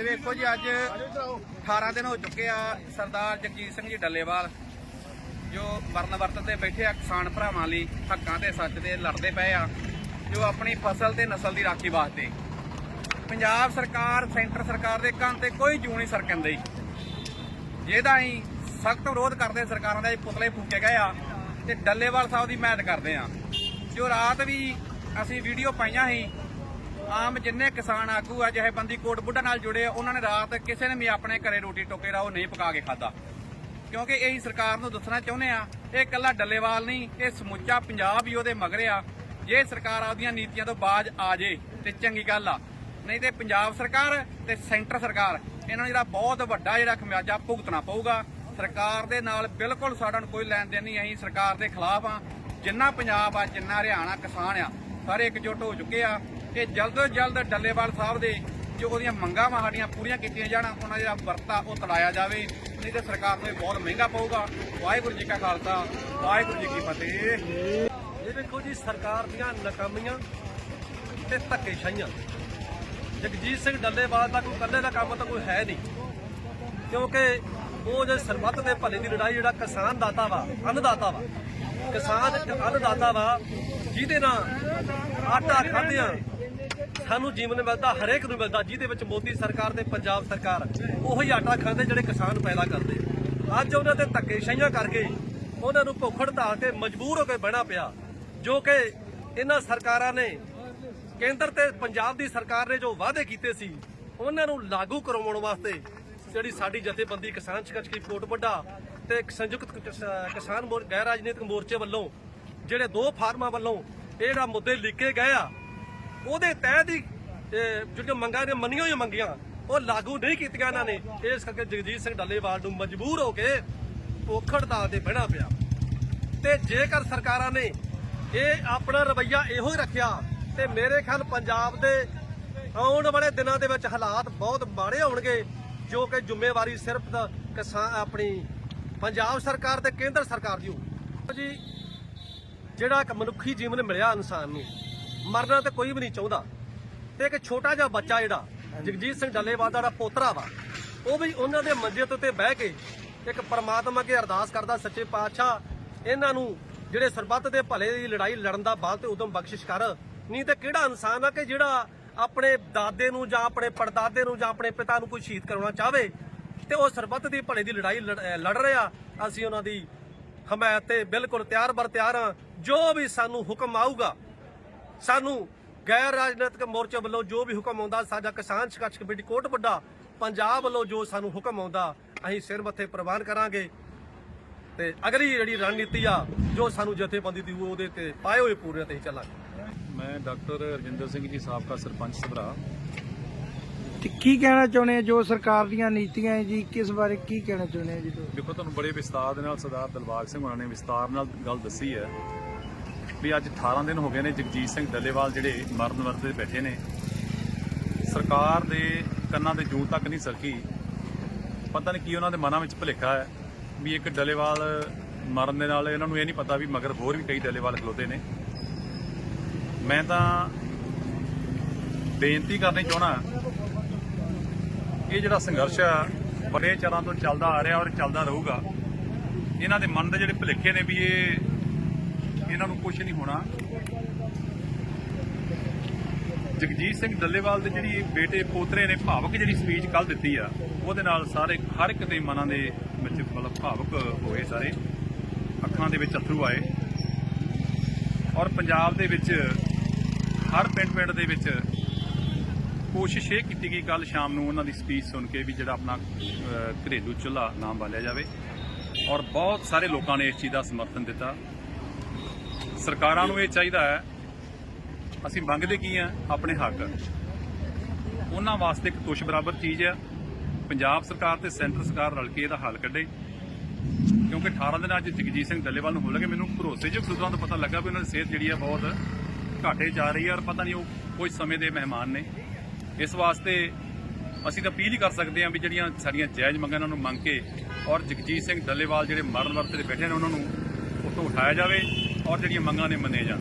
ਇਹ ਵੇਖੋ ਜੀ, ਅੱਜ 18 ਦਿਨ ਹੋ ਚੁੱਕੇ ਆ ਸਰਦਾਰ ਜਗਜੀਤ ਸਿੰਘ ਜੀ ਡੱਲੇਵਾਲ, ਜੋ ਵਰਨ ਵਰਤ ਤੇ ਬੈਠੇ ਆ ਕਿਸਾਨ ਭਰਾਵਾਂ ਲਈ, ਹੱਕਾਂ ਤੇ ਸੱਚ ਦੇ ਲੜਦੇ ਪਏ ਆ, ਜੋ ਆਪਣੀ ਫਸਲ ਤੇ ਨਸਲ ਦੀ ਰਾਖੀ ਵਾਸਤੇ। ਪੰਜਾਬ ਸਰਕਾਰ, ਸੈਂਟਰ ਸਰਕਾਰ ਦੇ ਕੰਨ ਤੇ ਕੋਈ ਜੂ ਨਹੀਂ ਸਰਕਣ ਦੀ ਜਿਹਦਾ ਹੀ ਸਖਤ ਵਿਰੋਧ ਕਰਦੇ ਸਰਕਾਰਾਂ ਦੇ ਪੁਤਲੇ ਫੂਕੇ ਗਏ ਆ ਤੇ ਡੱਲੇਵਾਲ ਸਾਹਿਬ ਦੀ ਮਿਹਨਤ ਕਰਦੇ ਆ। ਜੋ ਰਾਤ ਵੀ ਅਸੀਂ ਵੀਡੀਓ ਪਾਈਆਂ ਸੀ ਆਮ ਜਿੰਨੇ ਕਿਸਾਨ ਆਗੂ ਆ ਜਿਹੇ ਬੰਦੀ ਕੋਟ ਬੁੱਢਾ ਨਾਲ ਜੁੜੇ ਆ, ਉਹਨਾਂ ਨੇ ਰਾਤ ਕਿਸੇ ਨੇ ਵੀ ਆਪਣੇ ਘਰੇ ਰੋਟੀ ਟੋਕੇ ਉਹ ਨਹੀਂ ਪਕਾ ਕੇ ਖਾਦਾ ਕਿਉਂਕਿ ਇਹੀ ਸਰਕਾਰ ਨੂੰ ਦੱਸਣਾ ਚਾਹੁੰਦੇ ਆ, ਇਹ ਇਕੱਲਾ ਡੱਲੇਵਾਲ ਨਹੀਂ, ਇਹ ਸਮੁੱਚਾ ਪੰਜਾਬ ਹੀ ਉਹਦੇ ਮਗਰ ਆ। ਜੇ ਸਰਕਾਰ ਆਪਦੀਆਂ ਨੀਤੀਆਂ ਤੋਂ ਬਾਜ ਆ ਜੇ, ਤੇ ਚੰਗੀ ਗੱਲ ਆ। ਨਹੀਂ ਤੇ ਪੰਜਾਬ ਸਰਕਾਰ ਤੇ ਸੈਂਟਰ ਸਰਕਾਰ, ਇਹਨਾਂ ਨੂੰ ਜਿਹੜਾ ਬਹੁਤ ਵੱਡਾ ਜਿਹੜਾ ਖਮਿਆਜਾ ਭੁਗਤਣਾ ਪਊਗਾ। ਸਰਕਾਰ ਦੇ ਨਾਲ ਬਿਲਕੁਲ ਸਾਡਾ ਨੂੰ ਕੋਈ ਲੈਣ ਦੇਣ ਨਹੀਂ, ਅਸੀਂ ਸਰਕਾਰ ਦੇ ਖਿਲਾਫ ਆ। ਜਿੰਨਾ ਪੰਜਾਬ ਆ, ਜਿੰਨਾ ਹਰਿਆਣਾ ਕਿਸਾਨ ਆ ਸਾਰੇ ਇਕਜੁੱਟ ਹੋ ਚੁੱਕੇ ਆ ਕਿ ਜਲਦ ਤੋਂ ਜਲਦ ਡੱਲੇਵਾਲ ਸਾਹਿਬ ਦੇ ਜੋ ਉਹਦੀਆਂ ਮੰਗਾਂ ਵਾ ਸਾਡੀਆਂ ਪੂਰੀਆਂ ਕੀਤੀਆਂ ਜਾਣ, ਉਹਨਾਂ ਦਾ ਵਰਤਾ ਉਹ ਤੜਾਇਆ ਜਾਵੇ। ਨਹੀਂ ਤੇ ਸਰਕਾਰ ਨੂੰ ਇਹ ਬਹੁਤ ਮਹਿੰਗਾ ਪਊਗਾ। ਵਾਹਿਗੁਰੂ ਜੀ ਕਾ ਖਾਲਸਾ, ਵਾਹਿਗੁਰੂ ਜੀ ਕੀ ਫਤਿਹ। ਇਹ ਵੇਖੋ ਜੀ, ਸਰਕਾਰ ਦੀਆਂ ਨਾਕਾਮੀਆਂ ਤੇ ਧੱਕੇਸ਼ਾਹੀਆਂ। ਜਗਜੀਤ ਸਿੰਘ ਡੱਲੇਵਾਲ ਦਾ ਕੋਈ ਇਕੱਲੇ ਦਾ ਕੰਮ ਤਾਂ ਕੋਈ ਹੈ ਨਹੀਂ। ਕਿਉਂਕਿ ਉਹ ਜੇ ਸਰਬੱਤ ਦੇ ਭਲੇ ਦੀ ਲੜਾਈ ਜਿਹੜਾ ਕਿਸਾਨ ਦਾਤਾ ਵਾ, ਅੰਨਦਾਤਾ ਵਾ, ਕਿਸਾਨ ਅੰਨਦਾਤਾ ਵਾ ਜਿਹਦੇ ਨਾਲ ਆਟਾ ਖਾਂਦਿਆਂ ਸਾਨੂੰ ਜੀਵਨ ਮਿਲਦਾ, ਹਰੇਕ ਨੂੰ ਮਿਲਦਾ, ਜਿਹਦੇ ਵਿੱਚ ਮੋਦੀ ਸਰਕਾਰ ਤੇ ਪੰਜਾਬ ਸਰਕਾਰ ਉਹੀ ਆਟਾ ਖਾਂਦੇ ਜਿਹੜੇ ਕਿਸਾਨ ਪੈਦਾ ਕਰਦੇ। ਅੱਜ ਉਹਨਾਂ ਤੇ ਧੱਕੇਸ਼ਾਹੀਆਂ ਕਰਕੇ ਉਹਨਾਂ ਨੂੰ ਭੁੱਖ ਹੜਤਾਲ ਤੇ ਮਜਬੂਰ ਹੋ ਕੇ ਬਹਿਣਾ ਪਿਆ, ਜੋ ਕਿ ਇਹਨਾਂ ਸਰਕਾਰਾਂ ਨੇ, ਕੇਂਦਰ ਤੇ ਪੰਜਾਬ ਦੀ ਸਰਕਾਰ ਨੇ ਜੋ ਵਾਅਦੇ ਕੀਤੇ ਸੀ, ਉਹਨਾਂ ਨੂੰ ਲਾਗੂ ਕਰਵਾਉਣ ਵਾਸਤੇ ਜਿਹੜੀ ਸਾਡੀ ਜਥੇਬੰਦੀ ਕਿਸਾਨ ਸੰਘਰਸ਼ ਕੋਟ ਵੱਡਾ ਤੇ ਸੰਯੁਕਤ ਕਿਸਾਨ ਮੋਰ ਗੈਰ ਰਾਜਨੀਤਿਕ ਮੋਰਚੇ ਵੱਲੋਂ ਜਿਹੜੇ ਦੋ ਫਾਰਮਾਂ ਵੱਲੋਂ ਇਹ ਜਿਹੜਾ ਮੁੱਦੇ ਲਿਖੇ ਗਏ ਆ, ਉਹਦੇ ਤਹਿਤ ਹੀ ਜਿਹੜੀਆਂ ਮੰਗਾਂ ਨੇ ਮੰਨੀਆਂ ਹੋਈਆਂ ਮੰਗੀਆਂ, ਉਹ ਲਾਗੂ ਨਹੀਂ ਕੀਤੀਆਂ ਇਹਨਾਂ ਨੇ। ਇਸ ਕਰਕੇ ਜਗਜੀਤ ਸਿੰਘ ਡੱਲੇਵਾਲ ਨੂੰ ਮਜਬੂਰ ਹੋ ਕੇ ਭੁੱਖ ਹੜਤਾਲ ਤੇ ਬਹਿਣਾ ਪਿਆ। ਤੇ ਜੇਕਰ ਸਰਕਾਰਾਂ ਨੇ ਇਹ ਆਪਣਾ ਰਵੱਈਆ ਇਹੋ ਹੀ ਰੱਖਿਆ, ਤੇ ਮੇਰੇ ਖਿਆਲ ਪੰਜਾਬ ਦੇ ਆਉਣ ਵਾਲੇ ਦਿਨਾਂ ਦੇ ਵਿੱਚ ਹਾਲਾਤ ਬਹੁਤ ਮਾੜੇ ਹੋਣਗੇ, ਜੋ ਕਿ ਜ਼ਿੰਮੇਵਾਰੀ ਸਿਰਫ ਕਿਸਾਨ ਆਪਣੀ ਪੰਜਾਬ ਸਰਕਾਰ ਤੇ ਕੇਂਦਰ ਸਰਕਾਰ ਦੀ ਹੋਊ। ਜੀ ਜਿਹੜਾ ਇੱਕ ਮਨੁੱਖੀ ਜੀਵਨ ਮਿਲਿਆ ਇਨਸਾਨ ਨੂੰ ਮਰਨਾ ਤੇ ਕੋਈ ਵੀ ਨਹੀਂ ਚਾਹੁੰਦਾ। ਤੇ ਇੱਕ ਛੋਟਾ ਜਿਹਾ ਬੱਚਾ ਜਿਹੜਾ ਜਗਜੀਤ ਸਿੰਘ ਡੱਲੇਵਾਲ ਦਾ ਪੋਤਰਾ ਵਾ ਉਹ ਵੀ ਉਹਨਾਂ ਦੇ ਮੰਜੇ ਉੱਤੇ ਬਹਿ ਕੇ ਇੱਕ ਪਰਮਾਤਮਾ ਅੱਗੇ ਅਰਦਾਸ ਕਰਦਾ ਸੱਚੇ ਪਾਤਸ਼ਾਹ ਇਹਨਾਂ ਨੂੰ ਜਿਹੜੇ ਸਰਬੱਤ ਦੇ ਭਲੇ ਦੀ ਲੜਾਈ ਲੜਨ ਦਾ ਬਲ ਤੇ ਉਦਮ ਬਖਸ਼ਿਸ਼ ਕਰ। ਨਹੀਂ ਤੇ ਕਿਹੜਾ ਇਨਸਾਨ ਆ ਕਿ ਜਿਹੜਾ ਆਪਣੇ ਦਾਦੇ ਨੂੰ ਜਾਂ ਆਪਣੇ ਪੜਦਾਦੇ ਨੂੰ ਜਾਂ ਆਪਣੇ ਪਿਤਾ ਨੂੰ ਕੋਈ ਸ਼ਹੀਦ ਕਰਾਉਣਾ ਚਾਹਵੇ ਤੇ ਉਹ ਸਰਬੱਤ ਦੀ ਭਲੇ ਦੀ ਲੜਾਈ ਲੜ ਰਿਹਾ ਅਸੀਂ ਉਹਨਾਂ ਦੀ ਹਮਾਇਤ ਤੇ ਬਿਲਕੁਲ ਤਿਆਰ ਬਰ ਤਿਆਰ ਹਾਂ ਜੋ ਵੀ ਸਾਨੂੰ ਹੁਕਮ ਆਊਗਾ, ਸਾਨੂੰ ਗੈਰ ਰਾਜਨੀਤਿਕ ਮੋਰਚੇ ਵੱਲੋਂ ਜੋ ਵੀ ਹੁਕਮ ਆਉਂਦਾ, ਸਾਡਾ ਕਿਸਾਨ ਸੰਘਰਸ਼ ਕਮੇਟੀ ਕੋਟ ਵੱਡਾ, ਪੰਜਾਬ ਵੱਲੋਂ ਜੋ ਸਾਨੂੰ ਹੁਕਮ ਆਉਂਦਾ, ਅਸੀਂ ਸਿਰ ਮੱਥੇ ਪ੍ਰਵਾਨ ਕਰਾਂਗੇ। ਤੇ ਅਗਲੀ ਜਿਹੜੀ ਰਣਨੀਤੀ ਆ, ਜੋ ਸਾਨੂੰ ਜਥੇਬੰਦੀ ਦੀ, ਉਹਦੇ ਤੇ ਪਾਏ ਹੋਏ ਪੂਰੇ ਤੇ ਚੱਲਾਂਗੇ। ਮੈਂ ਡਾਕਟਰ ਰਜਿੰਦਰ ਸਿੰਘ ਜੀ, ਸਾਬਕਾ ਸਰਪੰਚ ਸਭਰਾ। ਤੇ ਕੀ ਕਹਿਣਾ ਚਾਹੁੰਦੇ ਆ ਜੋ ਸਰਕਾਰ ਦੀਆਂ ਨੀਤੀਆਂ ਹੈ ਜੀ? ਕਿਸ ਬਾਰੇ ਕੀ ਕਹਿਣਾ ਚਾਹੁੰਦੇ ਆ ਜੀ ਤੁਸੀਂ? ਦੇਖੋ, ਤੁਹਾਨੂੰ ਬੜੇ ਵਿਸਤਾਰ ਦੇ ਨਾਲ ਸਰਦਾਰ ਦਲਬਾਗ ਸਿੰਘ ਹੋਣਾ ਨੇ ਵਿਸਤਾਰ ਨਾਲ ਗੱਲ ਦੱਸੀ ਹੈ ਵੀ ਅੱਜ 18 ਦਿਨ ਹੋ ਗਏ ਨੇ ਜਗਜੀਤ ਸਿੰਘ ਡੱਲੇਵਾਲ ਜਿਹੜੇ ਮਰਨ ਵਰਤੇ ਬੈਠੇ ਨੇ। ਸਰਕਾਰ ਦੇ ਕੰਨਾਂ ਤੇ ਜੂੰ ਤੱਕ ਨਹੀਂ ਸਰਕੀ। ਪਤਾ ਨਹੀਂ ਕੀ ਉਹਨਾਂ ਦੇ ਮਨਾਂ ਵਿੱਚ ਭੁਲੇਖਾ ਹੈ ਵੀ ਇੱਕ ਡੱਲੇਵਾਲ ਮਰਨ ਦੇ ਨਾਲ ਇਹਨਾਂ ਨੂੰ ਇਹ ਨਹੀਂ ਪਤਾ ਵੀ ਮਗਰ ਹੋਰ ਵੀ ਕਈ ਡੱਲੇਵਾਲ ਖਲੋਤੇ ਨੇ। ਮੈਂ ਤਾਂ ਬੇਨਤੀ ਕਰਨੀ ਚਾਹਣਾ ਇਹ ਜਿਹੜਾ ਸੰਘਰਸ਼ ਆ ਬੜੇ ਚਿਰਾਂ ਤੋਂ ਚੱਲਦਾ ਆ ਰਿਹਾ ਔਰ ਚੱਲਦਾ ਰਹੂਗਾ। ਇਹਨਾਂ ਦੇ ਮਨ ਦੇ ਜਿਹੜੇ ਭੁਲੇਖੇ ਨੇ ਵੀ ਇਹ, ਇਹਨਾਂ ਨੂੰ ਕੁਝ ਨਹੀਂ ਹੋਣਾ। ਜਗਜੀਤ ਸਿੰਘ ਦੱਲੇਵਾਲ ਦੇ ਜਿਹੜੀ ਬੇਟੇ ਪੋਤਰੇ ਨੇ ਭਾਵਕ ਜਿਹੜੀ ਸਪੀਚ ਕੱਲ ਦਿੱਤੀ ਆ, ਉਹਦੇ ਨਾਲ ਸਾਰੇ, ਹਰ ਇੱਕ ਦੇ ਮਨਾਂ ਦੇ ਵਿੱਚ ਮਤਲਬ ਭਾਵਕ ਹੋਏ ਸਾਰੇ। ਅੱਖਾਂ ਦੇ ਵਿੱਚ ਅਥਰੂ ਆਏ। ਔਰ ਪੰਜਾਬ ਦੇ ਵਿੱਚ, ਹਰ ਪਿੰਡ ਪਿੰਡ ਦੇ ਵਿੱਚ ਕੋਸ਼ਿਸ਼ ਇਹ ਕੀਤੀ ਗਈ ਕੱਲ ਸ਼ਾਮ ਨੂੰ ਉਹਨਾਂ ਦੀ ਸਪੀਚ ਸੁਣ ਕੇ ਵੀ ਜਿਹੜਾ ਆਪਣਾ ਘਰੇਲੂ ਚੁੱਲ੍ਹਾ ਨਾਮ ਬਾਲਿਆ ਜਾਵੇ। ਔਰ ਬਹੁਤ ਸਾਰੇ ਲੋਕਾਂ ਨੇ ਇਸ ਚੀਜ਼ ਦਾ ਸਮਰਥਨ ਦਿੱਤਾ। ਸਰਕਾਰਾਂ ਨੂੰ ਇਹ ਚਾਹੀਦਾ ਹੈ, ਅਸੀਂ ਮੰਗਦੇ ਕੀ ਆ ਆਪਣੇ ਹੱਕ। ਉਹਨਾਂ ਵਾਸਤੇ ਇੱਕ ਤੁਸ਼ ਬਰਾਬਰ ਚੀਜ਼ ਆ ਪੰਜਾਬ ਸਰਕਾਰ ਤੇ ਸੈਂਟਰ ਸਰਕਾਰ ਰਲ ਕੇ ਇਹਦਾ ਹੱਲ ਕੱਢੇ। ਕਿਉਂਕਿ 18 ਦਿਨ ਅੱਜ ਜਗਜੀਤ ਸਿੰਘ ਡੱਲੇਵਾਲ ਨੂੰ ਹੋ ਲਗੇ, ਮੈਨੂੰ ਭਰੋਸੇਯੋਗ ਸੂਤਰਾਂ ਤੋਂ ਪਤਾ ਲੱਗਾ ਵੀ ਉਹਨਾਂ ਦੀ ਸਿਹਤ ਜਿਹੜੀ ਆ ਬਹੁਤ ਘਾਟੇ ਜਾ ਰਹੀ ਹੈ ਔਰ ਪਤਾ ਨਹੀਂ ਉਹ ਕੁਝ ਸਮੇਂ ਦੇ ਮਹਿਮਾਨ ਨੇ। ਇਸ ਵਾਸਤੇ ਅਸੀਂ ਤਾਂ ਅਪੀਲ ਹੀ ਕਰ ਸਕਦੇ ਹਾਂ ਵੀ ਜਿਹੜੀਆਂ ਸਾਡੀਆਂ ਜਾਇਜ਼ ਮੰਗਾਂ ਉਹਨਾਂ ਨੂੰ ਮੰਗ ਕੇ ਔਰ ਜਗਜੀਤ ਸਿੰਘ ਡੱਲੇਵਾਲ ਜਿਹੜੇ ਮਰਨ ਵਰਤੇ ਤੇ ਬੈਠੇ ਨੇ ਉਹਨਾਂ ਨੂੰ ਉੱਥੋਂ ਉਠਾਇਆ ਜਾਵੇ ਔਰ ਜਿਹੜੀਆਂ ਮੰਗਾਂ ਨੇ ਮੰਨੇ ਜਾਣ।